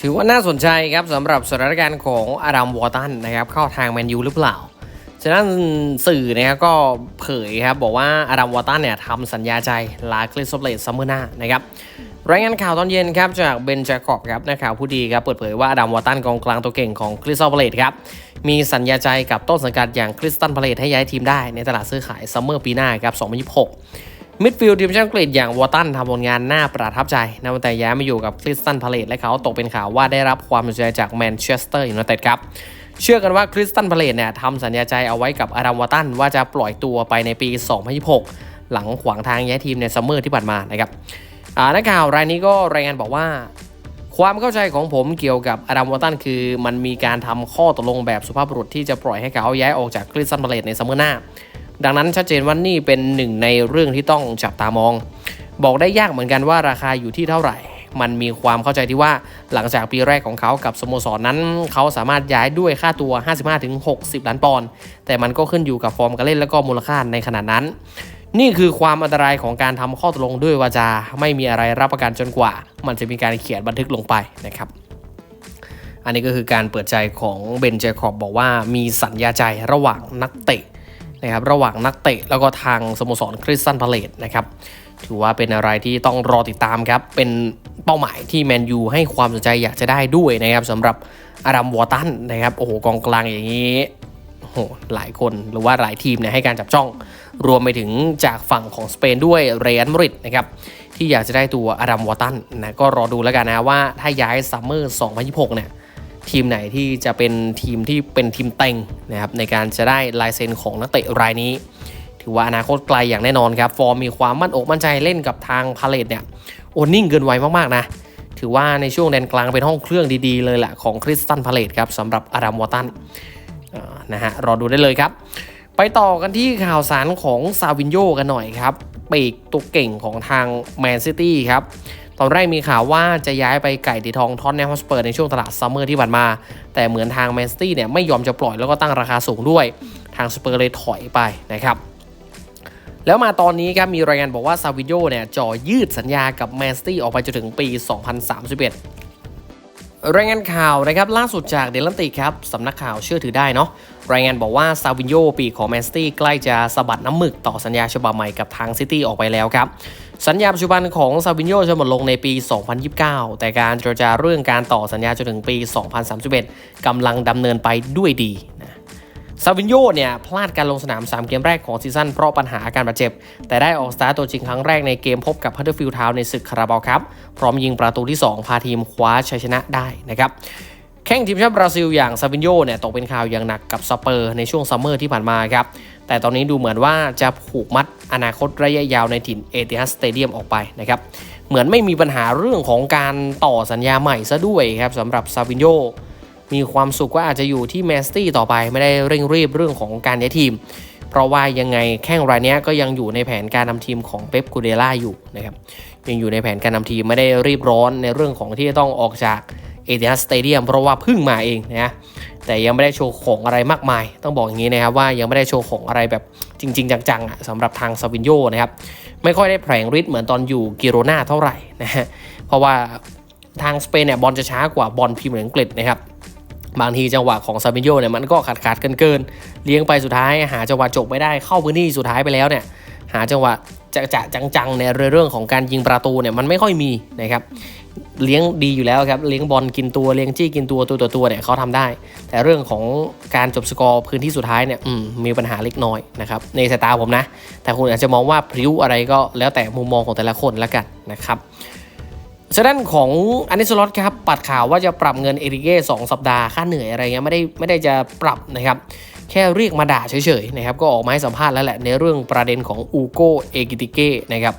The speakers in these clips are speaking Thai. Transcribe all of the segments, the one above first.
ถือว่าน่าสนใจครับสำหรับสถานการณ์ของอารัมวอร์ตันนะครับเข้าทางแมนยูหรือเปล่า ฉะนั้นสื่อนะครับก็เผยครับบอกว่าอารัมวอร์ตันเนี่ยทำสัญญาใจลาคริสโซเลตซัมเมอร์หน้านะครับรายงานข่าวตอนเย็นครับจากเบนจาคอบครับนักข่าวผู้ดีครับเปิดเผยว่าอาดัมวอร์ตันกองกลางตัวเก่งของคริสตัลพาเลตครับมีสัญญาใจกับต้นสังกัดอย่างคริสตัลพาเลตให้ย้ายทีมได้ในตลาดซื้อขายซัมเมอร์ปีหน้าครับ 2026 มิดฟิลด์ทีมชาติอังกฤษอย่างวอตันทำผลงานน่าประทับใจนับแต่ย้ายมาอยู่กับคริสตันพาเลตและเขาตกเป็นข่าวว่าได้รับความสนใจจากแมนเชสเตอร์ยูไนเต็ดครับเชื่อกันว่าคริสตันพาเลตเนี่ยทำสัญญาใจเอาไว้กับอารัมวอตันว่าจะปล่อยตัวไปในปี 2026 หลังขวางทางย้ายทีมในซัมเมอร์ที่ผ่านมานะครับนักข่าวรายนี้ก็รายงานบอกว่าความเข้าใจของผมเกี่ยวกับอาดัมวอตันคือมันมีการทำข้อตกลงแบบสุภาพบุรุษที่จะปล่อยให้เขาย้ายออกจากคริสตันพาเลตในซัมเมอร์หน้า ดังนั้นชัดเจนว่านี่เป็นหนึ่งในเรื่องที่ต้องจับตามอง บอกได้ยากเหมือนกันว่าราคาอยู่ที่เท่าไหร่ มันมีความเข้าใจที่ว่าหลังจากปีแรกของเขากับสโมสรนนั้น เขาสามารถย้ายด้วยค่าตัว 55-60 ล้านปอนด์แต่มันก็ขึ้นอยู่กับฟอร์มการเล่นและก็มูลค่าในขนาดนั้นนี่คือความอันตรายของการทำข้อตกลงด้วยวาจา ไม่มีอะไรรับประกันจนกว่า มันจะมีการเขียนบันทึกลงไปนะครับ อันนี้ก็คือการเปิดใจของเบนเจคอบบอกว่ามีสัญญาใจระหว่างนักเตะ นะครับระหว่างนักเตะแล้วก็ทางสโมสรคริสตันพาเลตนะครับถือว่าเป็นอะไรที่ต้องรอติดตามครับ เป็นเป้าหมายที่แมนยูให้ความสนใจอยากจะได้ด้วยนะครับสำหรับอารัมวอร์ตันนะครับโอ้โหกองกลางอย่างนี้โอ้หหลายคนหรือว่าหลายทีมเนี่ยให้การจับจ้อง รวมไปถึงจากฝั่งของสเปนด้วยเรอัลมาดริดนะครับที่อยากจะได้ตัวอารัมวอร์ตันนะก็รอดูแล้วกันนะว่าถ้าย้ายซัมเมอร์ 2026 เนี่ย ทีมไหนที่จะเป็นทีมที่เป็นทีมเต็งนะครับในการจะได้ลายเซ็นของนักเตะรายนี้ ถือว่าอนาคตไกลอย่างแน่นอนครับฟอร์มมีความมั่นอกมั่นใจเล่นกับทางพาเลตเนี่ยโอนิ่งเกินไวมากๆนะถือว่าในช่วงแดนกลางเป็นห้องเครื่องดีๆเลยแหละของคริสตันพาเลตครับสำหรับอารามวอตันนะฮะรอดูได้เลยครับไปต่อกันที่ข่าวสารของซาวินโยกันหน่อยครับปีกตัวเก่งของทางแมนซิตี้ครับ ตอนแรกมีข่าวว่าจะย้ายไปไก่ตีทองทอนแนมฮอสเปอร์ในช่วงตลาดซัมเมอร์ที่ผ่านมา แต่เหมือนทางแมนซิตี้เนี่ยไม่ยอมจะปล่อยแล้วก็ตั้งราคาสูงด้วย ทางสเปอร์เลยถอยไปนะครับแล้วมาตอนนี้ครับมีรายงานบอกว่าซาวิโยเนี่ยจ่อยืดสัญญากับแมนซิตี้ออกไปจนถึงปี 2031 รายงานข่าวนะครับล่าสุดจากเดลันติครับสำนักข่าวเชื่อถือได้เนาะรายงานบอกว่าซาวินโยปีของแมนซิตี้ใกล้จะสะบัดน้ำหมึกต่อสัญญาฉบับใหม่กับทางซิตี้ออกไปแล้วครับ สัญญาปัจจุบันของซาวินโยจะหมดลงในปี 2029 แต่การเจรจาเรื่องการต่อสัญญาจนถึงปี 2031กำลังดำเนินไปด้วยดี ซาวินโยเนี่ยพลาดการลงสนาม 3 เกมแรกของซีซั่นเพราะปัญหาอาการบาดเจ็บ แต่ได้ออกสตาร์ตตัวจริงครั้งแรกในเกมพบกับฮัตเตอร์ฟิลด์ทาวน์ในศึกคาราบาลครับ พร้อมยิงประตูที่ 2 พาทีมคว้าชัยชนะได้นะครับแข่งทีมชาติบราซิลอย่างซาวินโยเนี่ยตกเป็นข่าวอย่างหนักกับสเปอร์ในช่วงซัมเมอร์ที่ผ่านมาครับแต่ตอนนี้ดูเหมือนว่าจะผูกมัดอนาคตระยะยาวในถิ่นเอติฮัสสเตเดียมออกไปนะครับเหมือนไม่มีปัญหาเรื่องของการต่อสัญญาใหม่ซะด้วยครับสำหรับซาวินโย มีความสุขว่าอาจจะอยู่ที่แมนซิตี้ต่อไปไม่ได้เร่งรีบเรื่องของการย้ายทีม เพราะว่ายังไงแข้งรายนี้ก็ยังอยู่ในแผนการนำทีมของเป๊ปกูเดล่าอยู่นะครับยังอยู่ในแผนการนำทีมไม่ได้รีบร้อนในเรื่องของที่จะต้องออกจากเอเ i ียสเตเดียมเพราะว่าเพิ่งมาเองนะแต่ยังไม่ได้โชว์ของอะไรมากมาย ต้องบอกอย่างนี้นะครับว่ายังไม่ได้โชว์ของอะไรแบบจริง ๆ จังๆอะสำหรับทางซาวินโยนะครับไม่ค่อยได้แผลงฤทธิ์เหมือนตอนอยู่กิโรนาเท่าไหร่นะฮะเพราะว่าทางสเปนเนี่ยบอลจะช้ากว่าบอลพรีเมียร์อังกฤษนะครับ บางทีจังหวะของซาบิโยเนี่ยมันก็ขาดขาดเกินเกินเลี้ยงไปสุดท้ายหาจังหวะจบไม่ได้เข้าพื้นที่สุดท้ายไปแล้วเนี่ยหาจังหวะจะจะจังๆในเรื่องของการยิงประตูเนี่ยมันไม่ค่อยมีนะครับเลี้ยงดีอยู่แล้วครับเลี้ยงบอลกินตัวเลี้ยงจี้กินตัวตัวตัวตัวเนี่ยเขาทำได้ แต่เรื่องของการจบสกอร์พื้นที่สุดท้ายเนี่ยมมีปัญหาเล็กน้อยนะครับในสายตาผมนะ แต่คุณอาจจะมองว่าพริ้วอะไรก็แล้วแต่มุมมองของแต่ละคนล้วกันนะครับ ฉะนั้นของอันนิสลอตครับปัดข่าวว่าจะปรับเงินเอริเก้สองสัปดาห์ค่าเหนื่อยอะไรเงี้ยไม่ได้ไม่ได้จะปรับนะครับ แค่เรียกมาด่าเฉยๆนะครับก็ออกมาให้สัมภาษณ์แล้วแหละในเรื่องประเด็นของอูโกเอกิติเก้นะครับ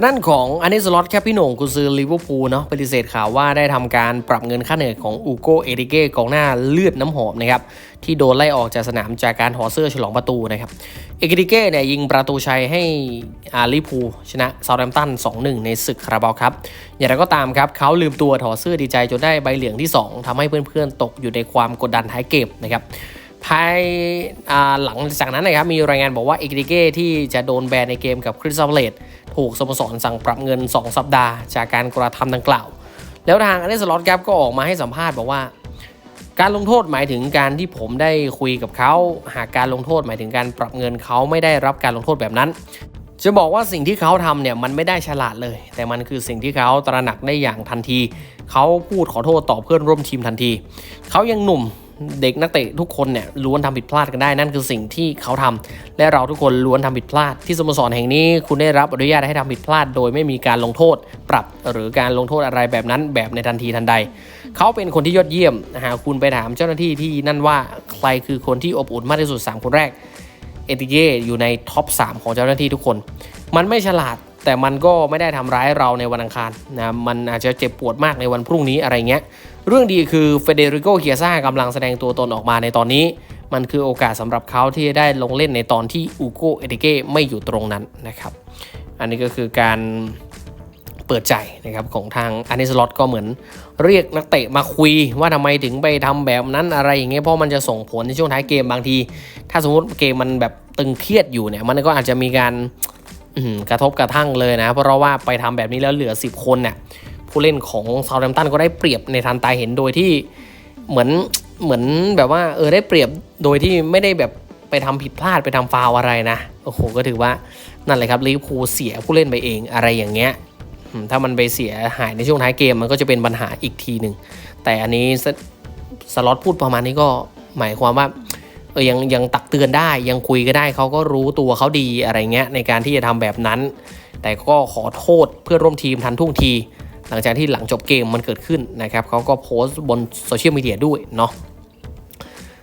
ฉะนั้นของอันนิสล็อตแครับพี่หน่งกุซือลิเวอร์พูลเนาะปฏิเสธข่าวว่าได้ทำการปรับเงินค่าเหนื่อยของอูโกเอริเก้กองหน้าเลือดน้ำหอมนะครับที่โดนไล่ออกจากสนามจากการถอดเสื้อฉลองประตูนะครับเอกิติเก้เนี่ยยิงประตูชัยให้อาลิพูลชนะซาท์แฮมตัน 2-1 ในศึกคาราบาวครับอย่างไรก็ตามครับเขาลืมตัวถอดเสื้อดีใจจนได้ใบเหลืองที่ 2ทำให้เพื่อนๆตกอยู่ในความกดดันท้ายเกมนะครับภายหลังจากนั้นนะครับมีรายงานบอกว่าเอกิติเก้ที่จะโดนแบนในเกมกับคริสตัลเลต ถูกสโมสรสั่งปรับเงิน 2 สัปดาห์ จากการกระทำดังกล่าว แล้วทางอันเดอร์สลอตครับก็ออกมาให้สัมภาษณ์บอกว่า การลงโทษหมายถึงการที่ผมได้คุยกับเขา หากการลงโทษหมายถึงการปรับเงินเขาไม่ได้รับการลงโทษแบบนั้น จะบอกว่าสิ่งที่เขาทำเนี่ยมันไม่ได้ฉลาดเลย แต่มันคือสิ่งที่เขาตระหนักได้อย่างทันที เขาพูดขอโทษต่อเพื่อนร่วมทีมทันที เขายังหนุ่ม เด็กนักเตะทุกคนเนี่ยล้วนทำผิดพลาดกันได้นั่นคือสิ่งที่เขาทำและเราทุกคนล้วนทำผิดพลาด ที่สโมสรแห่งนี้คุณได้รับอนุญาตให้ทำผิดพลาด โดยไม่มีการลงโทษ ปรับหรือการลงโทษอะไรแบบนั้น แบบในทันทีทันใด เขาเป็นคนที่ยอดเยี่ยมหากคุณไปถามเจ้าหน้าที่ที่นั่นว่าใครคือคนที่อบอุ่นมากที่สุด 3 คนแรกเอติเย่อยู่ในท็อป 3 ของเจ้าหน้าที่ทุกคน มันไม่ฉลาดแต่มันก็ไม่ได้ทำร้ายเราในวันอังคารนะมันอาจจะเจ็บปวดมากในวันพรุ่งนี้อะไรเงี้ย เรื่องดีคือเฟเดริโกเคียซ่ากำลังแสดงตัวตนออกมาในตอนนี้ มันคือโอกาสสำหรับเขาที่จะได้ลงเล่นในตอนที่อูโกเอติเก้ไม่อยู่ตรงนั้นนะครับ อันนี้ก็คือการเปิดใจนะครับของทางอันนิสลอตก็เหมือนเรียกนักเตะมาคุยว่าทำไมถึงไปทำแบบนั้นอะไรอย่างเงี้ยเพราะมันจะส่งผลในช่วงท้ายเกมบางที ถ้าสมมติเกมมันแบบตึงเครียดอยู่เนี่ยมันก็อาจจะมีการกระทบกระทั่งเลยนะ เพราะว่าไปทำแบบนี้แล้วเหลือ 10 คนเนี่ย ผู้เล่นของซา u t แ a มตันก็ได้เปรียบในทันตาเห็นโดยที่เหมือนเหมือนแบบว่าเออได้เปรียบโดยที่ไม่ได้แบบไปทำผิดพลาดไปทำฟาวอะไรนะโอ้โหก็ถือว่านั่นแหละครับลิเวอร์พูลเสียผู้เล่นไปเองอะไรอย่างเงี้ยถ้ามันไปเสียหายในช่วงท้ายเกมมันก็จะเป็นปัญหาอีกทีหนึ่งแต่อันนี้สสล็อตพูดประมาณนี้ก็หมายความว่าเออยังยังตักเตือนได้ยังคุยก็ได้เขาก็รู้ตัวเขาดีอะไรเงี้ยในการที่จะทำแบบนั้น แต่ก็ขอโทษเพื่อนร่วมทีมทันท่วงที หลังจากที่หลังจบเกมมันเกิดขึ้นนะครับเขาก็โพสต์บนโซเชียลมีเดียด้วยเนาะ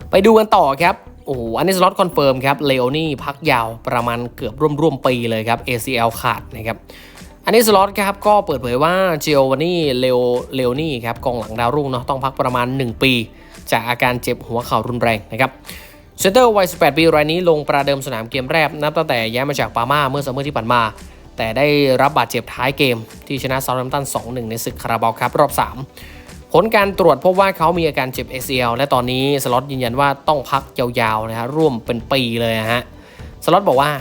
ไปดูกันต่อครับโอ้โหอันนี้สล็อตคอนเฟิร์มครับเลโอนี่พักยาวประมาณเกือบร่วมๆปีเลยครับ ACL ขาดนะครับอันนี้สล็อตครับก็เปิดเผยว่าเจโอวานี่เลโอเลโอนี่ครับกองหลังดาวรุ่งเนาะต้องพักประมาณ 1 ปี จากอาการเจ็บหัวเข่ารุนแรงนะครับเซนเตอร์วัย 18 ปีรายนี้ลงประเดิมสนามเกมแรกนับตั้งแต่ย้ายมาจากปาร์มาเมื่อซัมเมอร์ที่ผ่านมา แต่ได้รับบาดเจ็บท้ายเกมที่ชนะซา u t แ a มตัน 2-1 ในศึกคาราบาวครับรอบ 3 ผลการตรวจพบว่าเขามีอาการเจ็บ ACL และตอนนี้สล็อตยืนยันว่าต้องพักยาวๆนะฮะร่วมเป็นปีเลยฮะสล็อตบอกว่า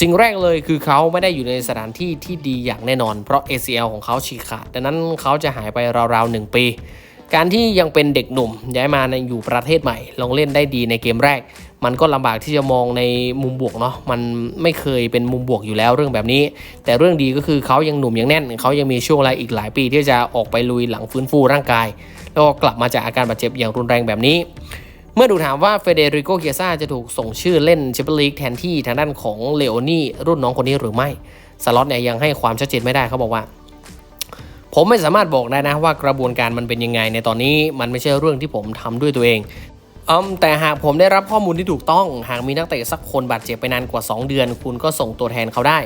สิ่งแรกเลยคือเขาไม่ได้อยู่ในสถานที่ที่ดีอย่างแน่นอน เพราะ ACL ของเขาฉีกขาดดังนั้นเขาจะหายไปราวๆ 1 ปี การที่ยังเป็นเด็กหนุ่มย้ายมาในอยู่ประเทศใหม่ ลงเล่นได้ดีในเกมแรก มันก็ลำบากที่จะมองในมุมบวกเนาะมันไม่เคยเป็นมุมบวกอยู่แล้วเรื่องแบบนี้ แต่เรื่องดีก็คือเขายังหนุ่มยังแน่นเขายังมีช่วงเวลาอีกหลายปี ที่จะออกไปลุยหลังฟื้นฟูร่างกาย แล้วก็กลับมาจากอาการบาดเจ็บอย่างรุนแรงแบบนี้ เมื่อดูถามว่าเฟเดริโกเกียซ่าจะถูกส่งชื่อเล่นแชมเปี้ยนลีกแทนที่ทางด้านของเลโอนี่รุ่นน้องคนนี้หรือไม่สล็อตเนี่ยยังให้ความชัดเจนไม่ได้เขาบอกว่าผมไม่สามารถบอกได้นะว่ากระบวนการมันเป็นยังไงในตอนนี้มันไม่ใช่เรื่องที่ผมทำด้วยตัวเอง อืมแต่หากผมได้รับข้อมูลที่ถูกต้อง หากมีนักเตะสักคนบาดเจ็บไปนานกว่า 2 เดือน คุณก็ส่งตัวแทนเขาได้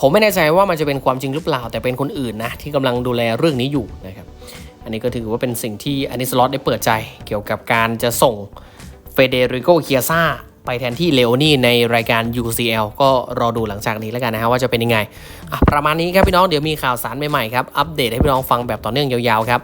ผมไม่แน่ใจว่ามันจะเป็นความจริงหรือเปล่า แต่เป็นคนอื่นนะที่กำลังดูแลเรื่องนี้อยู่นะครับ อันนี้ก็ถือว่าเป็นสิ่งที่อานิสลอตได้เปิดใจ เกี่ยวกับการจะส่งเฟเดริโกเคียซ่าไปแทนที่เลโอนี่ในรายการ UCL ก็รอดูหลังจากนี้แล้วกันนะฮะว่าจะเป็นยังไงประมาณนี้ครับพี่น้องเดี๋ยวมีข่าวสารใหม่ๆครับอัปเดตให้พี่น้องฟังแบบต่อเนื่องยาวๆครับ